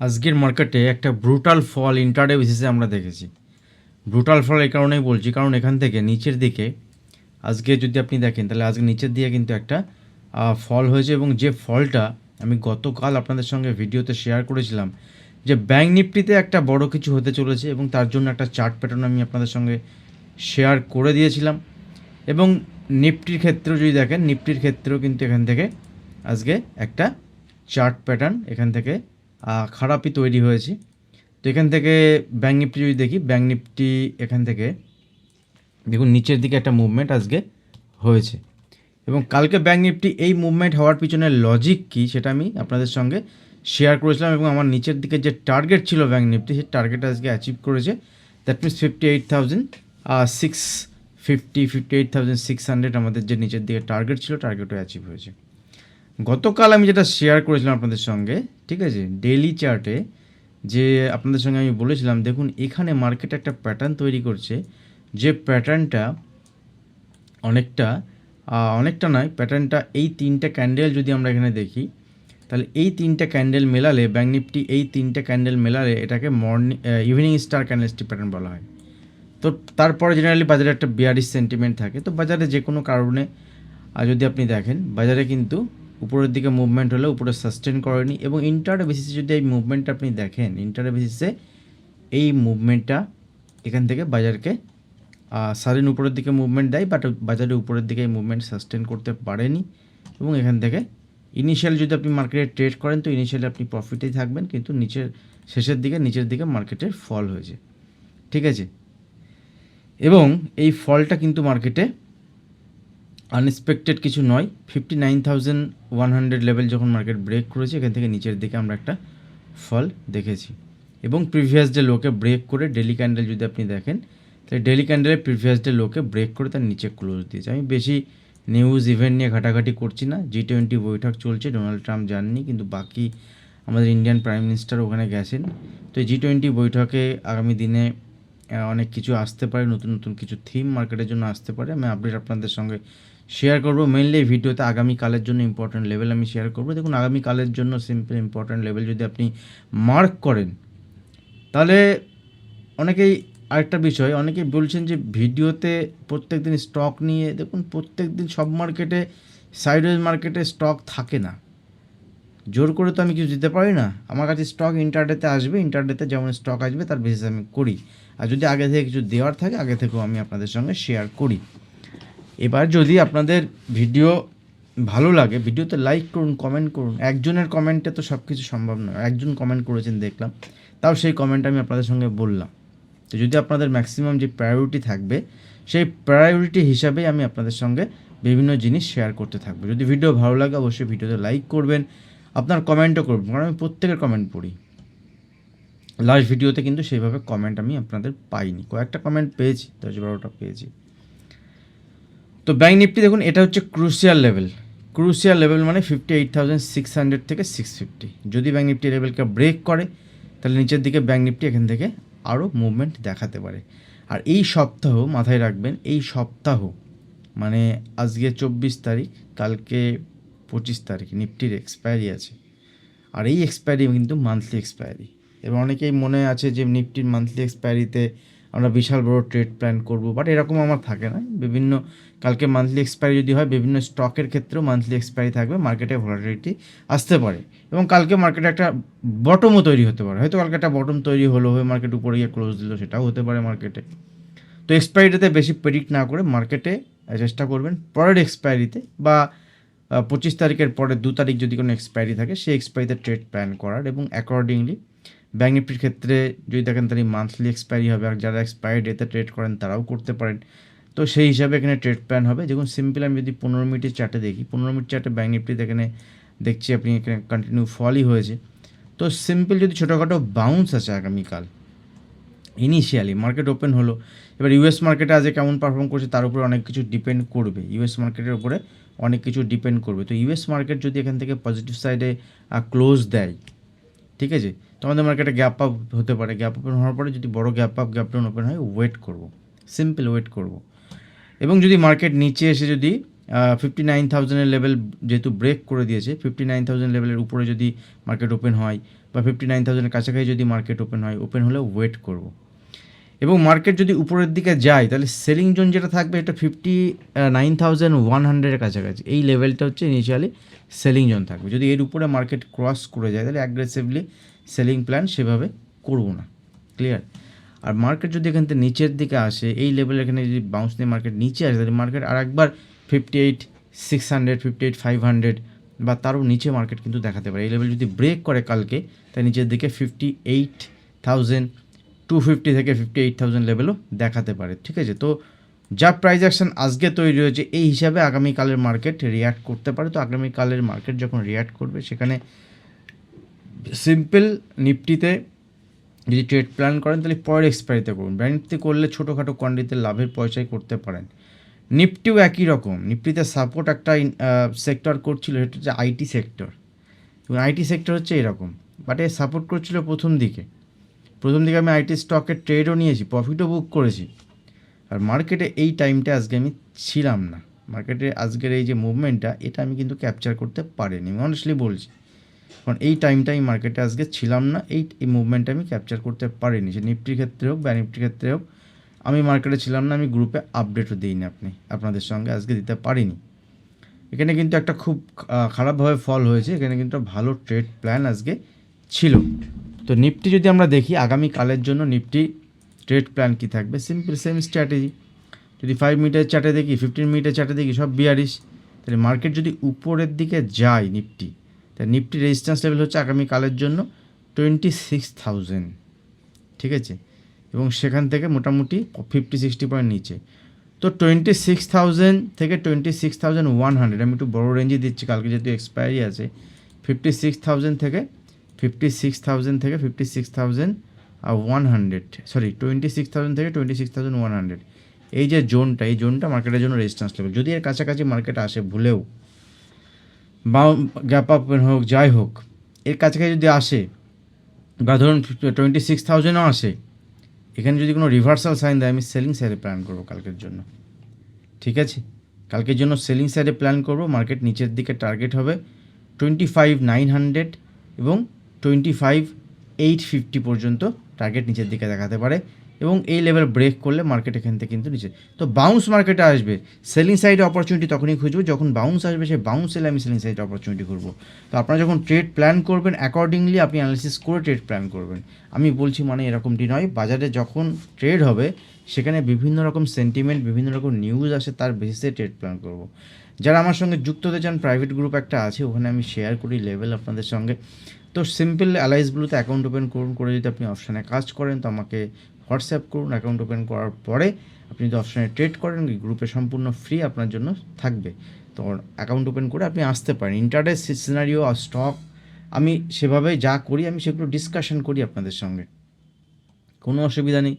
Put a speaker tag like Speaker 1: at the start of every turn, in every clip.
Speaker 1: আজকের মার্কেটে একটা ব্রুটাল ফল ইন্টারডে বেসিসে আমরা দেখেছি। ব্রুটাল ফল এই কারণেই বলছি, কারণ এখান থেকে নিচের দিকে আজকে যদি আপনি দেখেন, তাহলে আজকে নিচের দিকে কিন্তু একটা ফল হয়েছে এবং যে ফলটা আমি গতকাল আপনাদের সঙ্গে ভিডিওতে শেয়ার করেছিলাম, যে ব্যাঙ্ক নিফটিতে একটা বড় কিছু হতে চলেছে এবং তার জন্য একটা চার্ট প্যাটার্ন আমি আপনাদের সঙ্গে শেয়ার করে দিয়েছিলাম। এবং নিফটির ক্ষেত্রেও যদি দেখেন, নিফটির ক্ষেত্রেও কিন্তু এখান থেকে আজকে একটা চার্ট প্যাটার্ন এখান থেকে খারাপই তৈরি হয়েছে। তো এখান থেকে ব্যাঙ্ক নিফটি যদি দেখি ব্যাঙ্ক নিফটি এখান থেকে, দেখুন, নিচের দিকে একটা মুভমেন্ট আজকে হয়েছে। এবং কালকে ব্যাঙ্ক নিফটি এই মুভমেন্ট হওয়ার পিছনে লজিক কী সেটা আমি আপনাদের সঙ্গে শেয়ার করেছিলাম এবং আমার নিচের দিকে যে টার্গেট ছিল ব্যাঙ্ক নিফটি সেই টার্গেট আজকে অ্যাচিভ করেছে। That means fifty eight thousand six fifty fifty eight thousand six hundred আমাদের যে নিচের দিকে টার্গেট ছিল টার্গেটও অ্যাচিভ হয়েছে। গতকাল আমি যেটা শেয়ার করেছিলাম আপনাদের সঙ্গে, ঠিক আছে? ডেলি চার্টে যে আপনাদের সঙ্গে আমি বলেছিলাম, দেখুন, এখানে মার্কেট একটা প্যাটার্ন তৈরি করছে, যে প্যাটার্নটা অনেকটা অনেকটা নয় প্যাটার্নটা এই তিনটে ক্যান্ডেল যদি আমরা এখানে দেখি, তাহলে এই তিনটে ক্যান্ডেল মেলালে ব্যাঙ্ক নিফটি এই তিনটে ক্যান্ডেল মেলালে এটাকে morning evening star candlestick pattern বলা হয়। তো তারপরে জেনারেলি বাজারে একটা বিয়ারিশ সেন্টিমেন্ট থাকে, তো বাজারে যে কোনো কারণে যদি আপনি দেখেন, বাজারে কিন্তু উপরের দিকে মুভমেন্ট হলে উপরে সাস্টেন করেনি এবং ইন্টার বেসিসে যদি এই মুভমেন্টটা আপনি দেখেন ইন্টার বেসিসে এই মুভমেন্টটা এখান থেকে বাজারকে সারেন উপরের দিকে মুভমেন্ট দেয় বাট বাজারে উপরের দিকে এই মুভমেন্ট সাস্টেন করতে পারেনি এবং এখান থেকে ইনিশিয়াল যদি আপনি মার্কেটে ট্রেড করেন, তো ইনিশিয়ালি আপনি প্রফিটেই থাকবেন, কিন্তু নিচের, শেষের দিকে, নিচের দিকে মার্কেটের ফল হয়েছে। ঠিক আছে? এবং এই ফলটা কিন্তু মার্কেটে আনএক্সপেক্টেড কিছু নয়। Fifty nine thousand one hundred level যখন মার্কেট ব্রেক করেছে, এখান থেকে নিচের দিকে আমরা একটা ফল দেখেছি। এবং প্রিভিয়াস ডে লোকে ব্রেক করে ডেলি ক্যান্ডেল যদি আপনি দেখেন, তাহলে ডেলি ক্যান্ডেলে প্রিভিয়াস ডে লোকে ব্রেক করে তার নিচে ক্লোজ দিয়েছে। আমি বেশি নিউজ ইভেন্ট নিয়ে ঘাটাঘাটি করছি না। জি টোয়েন্টি বৈঠক চলছে ডোনাল্ড ট্রাম্প যাননি কিন্তু বাকি আমাদের ইন্ডিয়ান প্রাইম মিনিস্টার ওখানে গেছেন। তো জি টোয়েন্টি বৈঠকে আগামী দিনে অনেক কিছু আসতে পারে, নতুন নতুন কিছু থিম মার্কেটের জন্য আসতে পারে। আমি আপডেট আপনাদের সঙ্গে শেয়ার করব মেনলি ভিডিওতে আগামীকালের জন্য ইম্পর্ট্যান্ট লেভেল আমি শেয়ার করব। দেখুন আগামীকালের জন্য সিম্পল ইম্পর্ট্যান্ট লেভেল যদি আপনি মার্ক করেন, তাহলে অনেকেই আরেকটা বিষয়, অনেকেই বলছেন যে ভিডিওতে প্রত্যেক দিন স্টক নিয়ে, দেখুন প্রত্যেক দিন সব মার্কেটে সাইডওয়েজ মার্কেটে স্টক থাকে না। জোর করে তো আমি কিছু দিতে পারি না। আমার কাছে স্টক ইন্টারডেতে আসবে ইন্টারডেতে যেমন স্টক আসবে, তার বেসিস আমি করি। আর যদি আগে থেকে কিছু দেওয়ার থাকে, আগে থেকেও আমি আপনাদের সঙ্গে শেয়ার করি। এবার যদি আপনাদের ভিডিও ভালো লাগে, ভিডিওতে লাইক করুন কমেন্ট করুন। একজনের কমেন্টে তো সব কিছু সম্ভব নয়। একজন কমেন্ট করেছেন, দেখলাম। তাও সেই কমেন্ট আমি আপনাদের সঙ্গে বললাম তো যদি আপনাদের ম্যাক্সিমাম যে প্রায়োরিটি থাকবে, সেই প্রায়োরিটি হিসাবে আমি আপনাদের সঙ্গে বিভিন্ন জিনিস শেয়ার করতে থাকব। যদি ভিডিও ভালো লাগে, অবশ্যই ভিডিওতে লাইক করবেন, আপনার কমেন্টও করবেন। কারণ আমি প্রত্যেকের কমেন্ট পড়ি। লাস্ট ভিডিওতে কিন্তু সেইভাবে কমেন্ট আমি আপনাদের পাইনি। কয়েকটা কমেন্ট পেয়েছি, দশ বারোটা পেয়েছি। তো ব্যাঙ্ক নিফটি দেখুন, এটা হচ্ছে ক্রুশিয়াল লেভেল ক্রুশিয়াল লেভেল মানে fifty eight thousand six hundred থেকে সিক্স ফিফটি যদি ব্যাঙ্ক নিফটি লেভেলকে ব্রেক করে, তাহলে নিচের দিকে ব্যাঙ্ক নিফটি এখান থেকে আরও মুভমেন্ট দেখাতে পারে। আর এই সপ্তাহ মাথায় রাখবেন, এই সপ্তাহ মানে আজকে চব্বিশ তারিখ, কালকে পঁচিশ তারিখ নিফটির এক্সপায়ারি আছে। আর এই এক্সপায়ারি কিন্তু মান্থলি এক্সপায়ারি এবার অনেকেই মনে আছে যে নিফটির মান্থলি এক্সপায়ারিতে আমরা বিশাল বড় ট্রেড প্ল্যান করব বাট এরকম আমার থাকে না। বিভিন্ন, কালকে মান্থলি এক্সপায়ারি যদি হয়, বিভিন্ন স্টকের ক্ষেত্রেও মান্থলি এক্সপায়ারি থাকবে মার্কেটে ভলাটিলিটি আসতে পারে। এবং কালকে মার্কেটে একটা বটমও তৈরি হতে পারে। হয়তো কালকে একটা বটম তৈরি হলো, হয়ে মার্কেট উপরে গিয়ে ক্লোজ দিল, সেটাও হতে পারে মার্কেটে তো এক্সপায়ারিতে বেশি প্রেডিক্ট না করে মার্কেটে চেষ্টা করবেন। পরের এক্সপায়ারিতে বা পঁচিশ তারিখের পরে দু তারিখ যদি কোনো এক্সপায়ারি থাকে, সেই এক্সপায়ারিতে ট্রেড প্ল্যান করার এবং অ্যাকর্ডিংলি ব্যাঙ্ক নিফটির ক্ষেত্রে যদি দেখেন তাহলে মান্থলি এক্সপায়ারি হবে আর যারা এক্সপায়ারি ডেতে ট্রেড করেন তারাও করতে পারেন। তো সেই হিসাবে এখানে ট্রেড প্ল্যান হবে। দেখুন সিম্পল আমি যদি পনেরো মিনিটের চার্টে দেখি, পনেরো মিনিট চার্টে ব্যাঙ্ক নিফটিতে এখানে দেখছি আপনি এখানে কন্টিনিউ ফলই হয়েছে। তো সিম্পল যদি ছোটোখাটো বাউন্স আছে আগামীকাল ইনিশিয়ালি মার্কেট ওপেন হলো, এবার ইউএস মার্কেটে আজকে কেমন পারফর্ম করছে তার উপরে অনেক কিছু ডিপেন্ড করবে। ইউএস মার্কেটের উপরে অনেক কিছু ডিপেন্ড করবে। তো ইউএস মার্কেট যদি এখান থেকে পজিটিভ সাইডে ক্লোজ দেয়, ঠিক আছে? আমাদের মার্কেটে গ্যাপ আপ হতে পারে। গ্যাপ ওপেন হওয়ার পরে যদি বড় gap up gap down open হয় ওয়েট করব। সিম্পল ওয়েট করব। এবং যদি মার্কেট নিচে এসে যদি ফিফটি নাইন থাউজেন্ডের লেভেল যেহেতু ব্রেক করে দিয়েছে ফিফটি নাইন থাউজেন্ড লেভেলের উপরে যদি মার্কেট ওপেন হয় বা ফিফটি নাইন থাউজেন্ডের কাছাকাছি যদি মার্কেট ওপেন হয় ওপেন হলে ওয়েট করব। এবং মার্কেট যদি উপরের দিকে যায়, তাহলে সেলিং জোন যেটা থাকবে, এটা ফিফটি নাইন থাউজেন্ড ওয়ান হান্ড্রেডের কাছাকাছি। এই লেভেলটা হচ্ছে ইনিশিয়ালি সেলিং জোন থাকবে। যদি এর উপরে মার্কেট ক্রস করে যায়, তাহলে অ্যাগ্রেসিভলি সেলিং প্ল্যান সেভাবে করব না। ক্লিয়ার আর মার্কেট যদি এখান থেকে নিচের দিকে আসে, এই লেভেলের এখানে যদি বাউন্স নিয়ে মার্কেট নিচে আসে, তাহলে মার্কেট আর একবার fifty eight six hundred fifty eight five hundred বা তারও নিচে মার্কেট কিন্তু দেখাতে পারে। এই লেভেল যদি ব্রেক করে কালকে তাই নিচের দিকে fifty eight thousand two fifty থেকে ফিফটি এইট থাউজেন্ড লেভেলও দেখাতে পারে। ঠিক আছে? তো যা প্রাইস অ্যাকশন আজকে তৈরি হয়েছে, এই হিসাবে আগামীকালের মার্কেট রিয়্যাক্ট করতে পারে। তো আগামীকালের মার্কেট যখন রিয়্যাক্ট করবে, সেখানে সিম্পল নিফটিতে যদি ট্রেড প্ল্যান করেন, তাহলে পরের এক্সপায়ারিতে করুন। ব্যাংক নিফটি করলে ছোটোখাটো কোয়ান্টিতে লাভের পয়সায় করতে পারেন। নিফটিও একই রকম। নিফটিতে সাপোর্ট একটা সেক্টর করছিল, সেটা হচ্ছে আইটি সেক্টর এবং আইটি সেক্টর হচ্ছে এরকম। বাট এ সাপোর্ট করছিল প্রথম দিকে। প্রথম দিকে আমি আইটি স্টকের ট্রেডও নিয়েছি প্রফিটও বুক করেছি। আর মার্কেটে এই টাইমটা আজকে আমি ছিলাম না। মার্কেটে আজকের এই যে মুভমেন্টটা এটা আমি কিন্তু ক্যাপচার করতে পারিনি। অনেস্টলি বলছি। কারণ এই টাইমটা আমি মার্কেটে আজকে ছিলাম না, এই এই মুভমেন্টটা আমি ক্যাপচার করতে পারিনি। সে নিফটির ক্ষেত্রে হোক বা নিফটির ক্ষেত্রে হোক, আমি মার্কেটে ছিলাম না, আমি গ্রুপে আপডেটও দিইনি আপনি, আপনাদের সঙ্গে আজকে দিতে পারিনি। এখানে কিন্তু একটা খুব খারাপভাবে ফল হয়েছে, এখানে কিন্তু ভালো ট্রেড প্ল্যান আজকে ছিল। তো নিফটি যদি আমরা দেখি আগামী কালের জন্য নিফটি ট্রেড প্ল্যান কি থাকবে? সিম্পল সেম স্ট্র্যাটেজি যদি ফাইভ মিটার চার্টে দেখি ফিফটিন মিটার চার্টে দেখি, সব বিয়ারিশ তাহলে মার্কেট যদি উপরের দিকে যায় নিফটি তাহলে নিফটি রেজিস্ট্যান্স লেভেল হচ্ছে আগামীকালের জন্য টোয়েন্টি সিক্স থাউজেন্ড ঠিক আছে? এবং সেখান থেকে মোটামুটি ফিফটি সিক্সটি পয়েন্ট নিচে। তো টোয়েন্টি সিক্স থাউজেন্ড থেকে twenty six thousand one hundred আমি একটু বড়ো রেঞ্জে দিচ্ছি, কালকে যেহেতু এক্সপায়ারি আছে। ফিফটি সিক্স থাউজেন্ড থেকে ফিফটি সিক্স থাউজেন্ড থেকে ফিফটি সিক্স থাউজেন্ড আর one hundred sorry twenty six thousand থেকে twenty six thousand one hundred এই যে জোনটা এই জোনটা মার্কেটের জন্য রেজিস্ট্যান্স লেভেল যদি এর কাছাকাছি মার্কেট আসে, ভুলেও গ্যাপ আপ হোক, যাই হোক, এর কাছাকাছি যদি আসে, বা ধরুন টোয়েন্টি সিক্স থাউজেন্ডও আসে, এখানে যদি কোনো রিভার্সাল সাইন দেয়, আমি সেলিং সাইডে প্ল্যান করব কালকের জন্য। ঠিক আছে? কালকের জন্য সেলিং সাইডে প্ল্যান করব মার্কেট নিচের দিকে টার্গেট হবে টোয়েন্টি ফাইভ নাইন হান্ড্রেড এবং টোয়েন্টি ফাইভ এইট ফিফটি পর্যন্ত টার্গেট নিচের দিকে দেখাতে পারে। এবং এই লেভেল ব্রেক করলে মার্কেট এখান থেকে কিন্তু নিচে। তো বাউন্স মার্কেটে আসবে সেলিং সাইডে অপরচুনিটি তখনই খুঁজবো, যখন বাউন্স আসবে, সেই বাউন্স এলে আমি সেলিং সাইডে অপরচুনিটি করব তো আপনারা যখন ট্রেড প্ল্যান করবেন অ্যাকর্ডিংলি আপনি অ্যানালিসিস করে ট্রেড প্ল্যান করবেন। আমি বলছি মানে এরকমটি নয়, বাজারে যখন ট্রেড হবে, সেখানে বিভিন্ন রকম সেন্টিমেন্ট বিভিন্ন রকম নিউজ আসে, তার বেসিসে ট্রেড প্ল্যান করব। যারা আমার সঙ্গে যুক্ত হতে চান প্রাইভেট গ্রুপ একটা আছে, ওখানে আমি শেয়ার করি লেভেল আপনাদের সঙ্গে। তো সিম্পল অ্যালাইসগুলোতে অ্যাকাউন্ট ওপেন করুন, করে যদি আপনি অপশানে কাজ করেন, তো আমাকে হোয়াটসঅ্যাপ করুন অ্যাকাউন্ট ওপেন করার পরে আপনি যদি অপশানে ট্রেড করেন গ্রুপে সম্পূর্ণ ফ্রি আপনার জন্য থাকবে। তো অ্যাকাউন্ট ওপেন করে আপনি আসতে পারেন। ইন্টারডে সিনারিও আর স্টক আমি সেভাবে যা করি, আমি সেগুলো ডিসকাশন করি আপনাদের সঙ্গে। কোনো অসুবিধা নেই।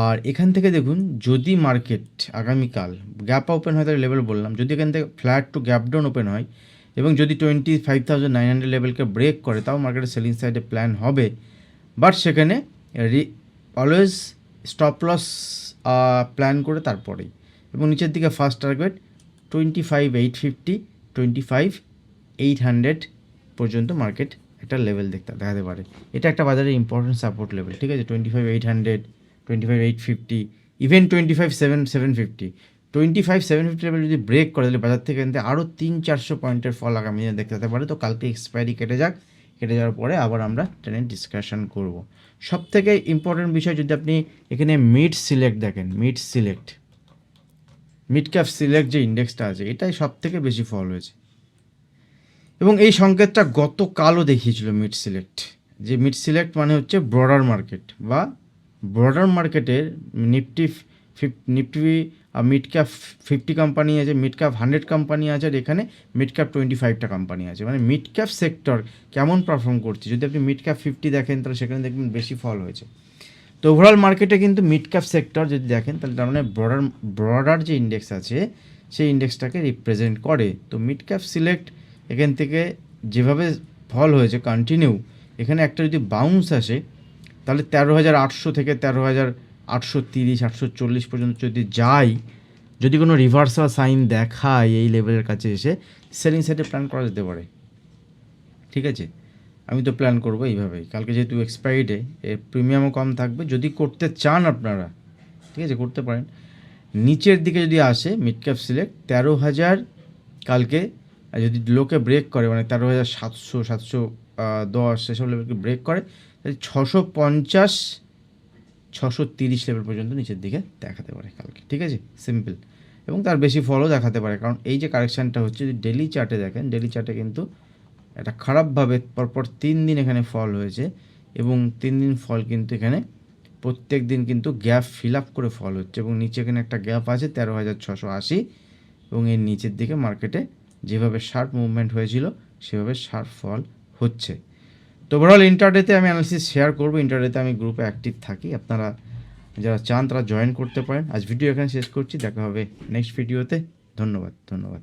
Speaker 1: আর এখান থেকে দেখুন, যদি মার্কেট আগামীকাল গ্যাপ ওপেন হয়, তাহলে লেভেল বললাম। যদি এখান থেকে flat to gap down open হয়, এবং যদি twenty five thousand nine hundred লেভেলকে break করে, তাও মার্কেটের সেলিং সাইডে প্ল্যান হবে। বাট সেখানে অলওয়েজ স্টপ লস প্ল্যান করে তারপরেই। এবং নিচের দিকে first target twenty five eight fifty twenty five eight hundred পর্যন্ত মার্কেট একটা লেভেল দেখতে, দেখাতে পারে। এটা একটা বাজারের ইম্পর্টেন্ট সাপোর্ট লেভেল ঠিক আছে? Twenty five eight hundred twenty five eight fifty even twenty five seven seven fifty twenty five seven fifty level যদি ব্রেক করে, তাহলে বাজার থেকে এনতে আরও তিন চারশো পয়েন্টের ফল আগামী দিনে দেখতে পারে। তো কালকে এক্সপায়ারি কেটে যাক। কেটে যাওয়ার পরে আবার আমরা ট্রেনের ডিসকাশন করব। সব থেকে ইম্পর্টেন্ট বিষয় যদি আপনি এখানে মিড সিলেক্ট দেখেন mid select mid cap select যে ইন্ডেক্সটা আছে, এটাই সব থেকে বেশি ফল হয়েছে। এবং এই সংকেতটা গতকালও দেখিয়েছিল মিড সিলেক্ট যে মিড সিলেক্ট মানে হচ্ছে ব্রডার মার্কেট বা ব্রডার মার্কেটের Nifty Nifty mid cap fifty company আছে মিড ক্যাপ হান্ড্রেড কোম্পানি আছে, আর এখানে মিড ক্যাপ টোয়েন্টি ফাইভটা কোম্পানি আছে। মানে মিড ক্যাপ সেক্টর কেমন পারফর্ম করছে? যদি আপনি মিড ক্যাপ ফিফটি দেখেন, তাহলে সেখানে দেখবেন বেশি ফল হয়েছে। তো ওভারঅল মার্কেটে কিন্তু মিড ক্যাপ সেক্টর যদি দেখেন, তাহলে তার মানে ব্রডার ব্রডার যে ইন্ডেক্স আছে, সেই ইন্ডেক্সটাকে রিপ্রেজেন্ট করে। তো মিড ক্যাপ সিলেক্ট এখান থেকে যেভাবে ফল হয়েছে কন্টিনিউ এখানে একটা যদি বাউন্স আসে, তাহলে তেরো হাজার আটশো থেকে তেরো হাজার আটশো তিরিশ, আটশো চল্লিশ পর্যন্ত যদি যাই, যদি কোনো রিভার্সাল সাইন দেখায় এই লেভেলের কাছে এসে সেলিং সাইডে প্ল্যান করা যেতে পারে। ঠিক আছে? আমি তো প্ল্যান করব এইভাবেই। কালকে যেহেতু এক্সপায়ারি ডে এর প্রিমিয়ামও কম থাকবে। যদি করতে চান আপনারা, ঠিক আছে, করতে পারেন। নিচের দিকে যদি আসে মিড ক্যাপ সিলেক্ট তেরো হাজার কালকে যদি লোকে ব্রেক করে মানে তেরো হাজার সাতশো সাতশো দশ সেসব লেভেলকে ব্রেক করে, তাহলে ছশো পঞ্চাশ ছশো তিরিশ লেভেল পর্যন্ত নিচের দিকে দেখাতে পারে কালকে, ঠিক আছে? সিম্পল এবং তার বেশি ফলও দেখাতে পারে, কারণ এই যে কারেকশানটা হচ্ছে, যদি ডেলি চার্টে দেখেন ডেলি চার্টে কিন্তু একটা খারাপভাবে পরপর তিন দিন এখানে ফল হয়েছে এবং তিন দিন ফল কিন্তু এখানে প্রত্যেক দিন কিন্তু গ্যাপ ফিল আপ করে ফল হচ্ছে এবং নিচে এখানে একটা গ্যাপ আছে তেরো হাজার ছশো আশি এবং এর নিচের দিকে মার্কেটে যেভাবে শার্প মুভমেন্ট হয়েছিল, সেভাবে শার্প ফল হচ্ছে। তো ওভারঅল ইন্টারডেতে আমি অ্যানালিসিস শেয়ার করব। ইন্টারডেতে আমি গ্রুপে অ্যাক্টিভ থাকি। আপনারা যারা চান তারা জয়েন করতে পারেন। আজ ভিডিও এখানে শেষ করছি। দেখা হবে নেক্সট ভিডিওতে ধন্যবাদ ধন্যবাদ।